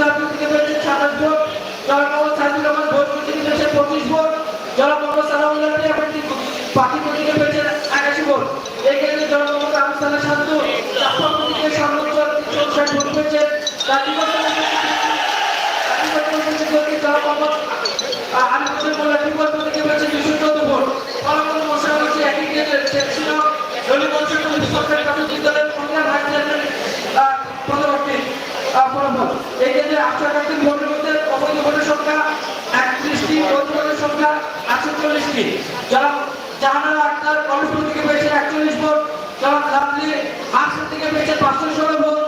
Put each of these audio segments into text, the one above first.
রাফিউ থেকে পেয়েছেন সাতাশ ভোট জনাব মোহাম্মদ সাইদুর রহমান ভোজপুর থেকে পেয়েছেন পঁচিশ ভোট জনাব মোহাম্মদ সালামুল্লাহ পাখিপুর থেকে পেয়েছেন একাশি ভোট পেয়েছেন তার বিপক্ষে জাহানারা আক্তার কলেজপুর থেকে পেয়েছেন একচল্লিশ ভোট জনাব লাভলি হাসপাতাল থেকে পেয়েছেন পাঁচশো ষোলো ভোট।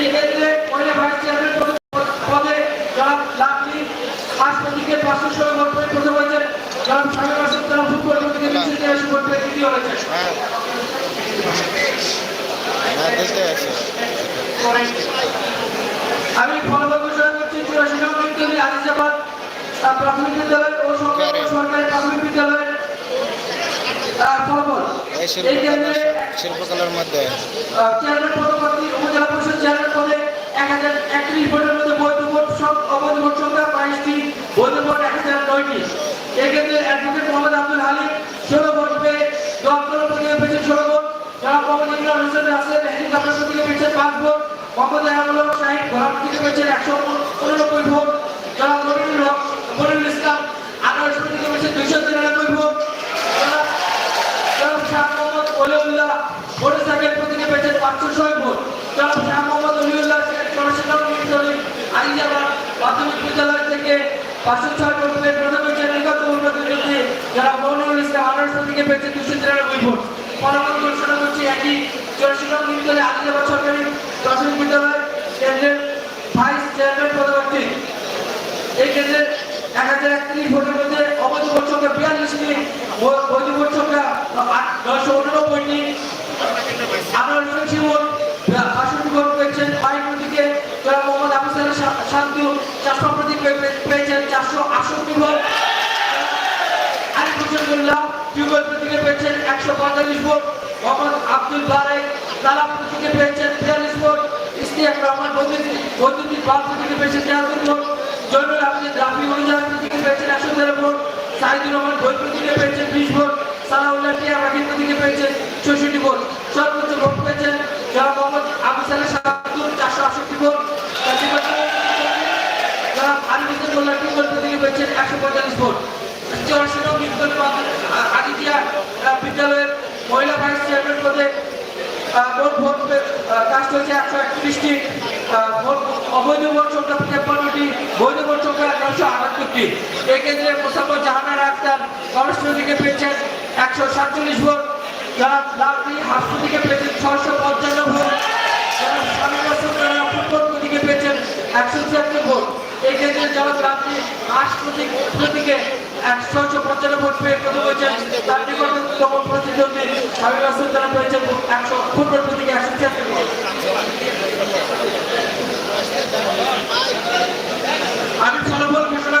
এই ক্ষেত্রে মহিলা ভাইস চেয়ারম্যান পদে জনাব লাভলি হাসপাতালকে পাঁচশো ষোলো ভোট পেয়ে প্রথম মাসুদ জনাব ফুটবল থেকে দুইশো তেরাশি ভোট পেয়ে হয়েছেন হ্যাঁ হ্যাঁ দেখতে আছে আমি ফলাফল ঘোষণা করছি চুরাশি নং বিদ্যালয় প্রাথমিক বিদ্যালয় ও সরকারি প্রাথমিক বিদ্যালয়ের ফলাফল। এই এই কেন্দ্রে শিল্পকলার মধ্যে। চেয়ারম্যান পদপ্রার্থী উপজেলা পরিষদ চেয়ারম্যান পদে এক হাজার একত্রিশ ভোটের মধ্যে বৈধ ভোট সব অবৈধ ভোট সংখ্যা বাইশটি বৈধ ভোট এক হাজার নয়টি। এক্ষেত্রে অ্যাডভোকেট মোহাম্মদ আব্দুল হালিম ষোলো ভোট পেয়ে দপ্তর প্রতিকে পেয়েছেন ষোলো ভোট। জনাব মোহাম্মদ ইমরান হোসেন পেয়েছেন পাঁচ ভোট। মোহাম্মদ শাহিদ ঘোড়া পেয়েছেন একশো উননব্বই ভোট। জনাব মনিরুল হক মনিরুল ইসলাম আঠারোশো পেয়েছেন দুইশো তিরানব্বই ভোট জনাব শাহ মোহাম্মদ ওলিউল্লাহ মোটরসাইকেল প্রতীকে পেয়েছেন পাঁচশো ছয় ভোট জনাব শাহ মোহাম্মদ ওলিউল্লাহ আলিজাবাদ প্রাথমিক বিদ্যালয় থেকে পাঁচশো ছয় ভোট পেয়ে প্রথম নিগত উন্নতি যুদ্ধে যারা মনিরুল ইসলাম আঠারোশ প্রতীকে পেয়েছে ঘোষণা করছি একই চৌরাশি নং বিদ্যালয় আলিজাবাদ সরকারি প্রাথমিক বিদ্যালয় কেন্দ্রের ভাইস চেয়ারম্যান পদপ্রার্থী এই ক্ষেত্রে এক হাজার একত্রিশ ভোটের মধ্যে অবৈধ ভোট সংখ্যা বিয়াল্লিশটি আট- নয়শো উননব্বইটি শুনছি ভোট বাষট্টি ভোট পেয়েছেন বাইকুল থেকে যারা চারশো প্রতীক পে- পে- পেয়েছেন, চারশো আটষট্টি ভোট আরিফ হোসেন মোল্লা টিউবওয়েল প্রতীকে পেয়েছেন, একশো পঁয়তাল্লিশ ভোট মোহাম্মদ আব্দুল বারেক তালা প্রতীকে পেয়েছেন, বিয়াল্লিশ ভোট ইস্তিয়াক রহমান বৈদ্যুতিক বৈদ্যুতিক বাল প্রতীকে পেয়েছেন তেরাত্তর ভোট জয়নুল আহমেদ রাফি অনুযায়ী প্রতীকে পেয়েছেন একশো তেরো ভোট সাইদুর রহমান বই প্রতীকে পেয়েছেন বিশ ভোট সালাউল্লাহ টিয়া রাফি প্রতীকে পেয়েছেন চৌষট্টি ভোট। সর্বোচ্চ ভোট পেয়েছেন যারা মোহাম্মদ আবু সালেহ সাহাদুর চারশো আটষট্টি ভোট। যারা হোসেন মোল্লা টিউবওয়েল প্রতীকে পেয়েছেন একশো পঁয়তাল্লিশ ভোট। চৌরাশি নং বিদ্যালয় আদিতিয়া বিদ্যালয়ের মহিলা ভাইস চেয়ারম্যান পদে ভোট আহ, কাস্ট হয়েছে একশো একত্রিশটি। ভোট অবৈধ ভোট সংখ্যা তেপ্পান্নটি বৈধ ভোট সংখ্যা নশো আটাত্তরটি কেন্দ্রে মোসাম্মদ জাহানারা আক্তার থেকে পেয়েছেন একশো সাতচল্লিশ ভোট। যারা লাভলি হাসপাতাল থেকে পেয়েছেন ছশো পঞ্চান্ন ভোট। যারা স্বামী পেয়েছেন একশো ছিয়াত্তর ভোট। এই ক্ষেত্রে যারা প্রার্থী আশ প্রতীক একশো পঞ্চান্ন ভোট পেয়ে প্রথম হয়েছেন তার নিকটতম প্রতিদ্বন্দ্বী স্বামী বসুন তারা পেয়েছেন একশো ফুটবল প্রতীকে একশো ছিয়াত্তর ভোট আমি ফলাফল ঘোষণা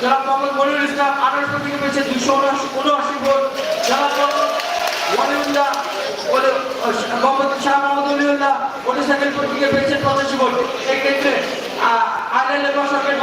যারা মোহাম্মদ মনিরুল ইসলাম আঠারোশো থেকে পেয়েছে দুশো উনআশি ভোট যারা ওয়ালিউল্লাহ মোহাম্মদ শাহ মোহাম্মদ অলিউল্লাহ মোটরসাইকেল প্রতীকে পেয়েছেন পঁচাশি ভোট। এই ক্ষেত্রে আহ, আইল্যান্ডের সরকার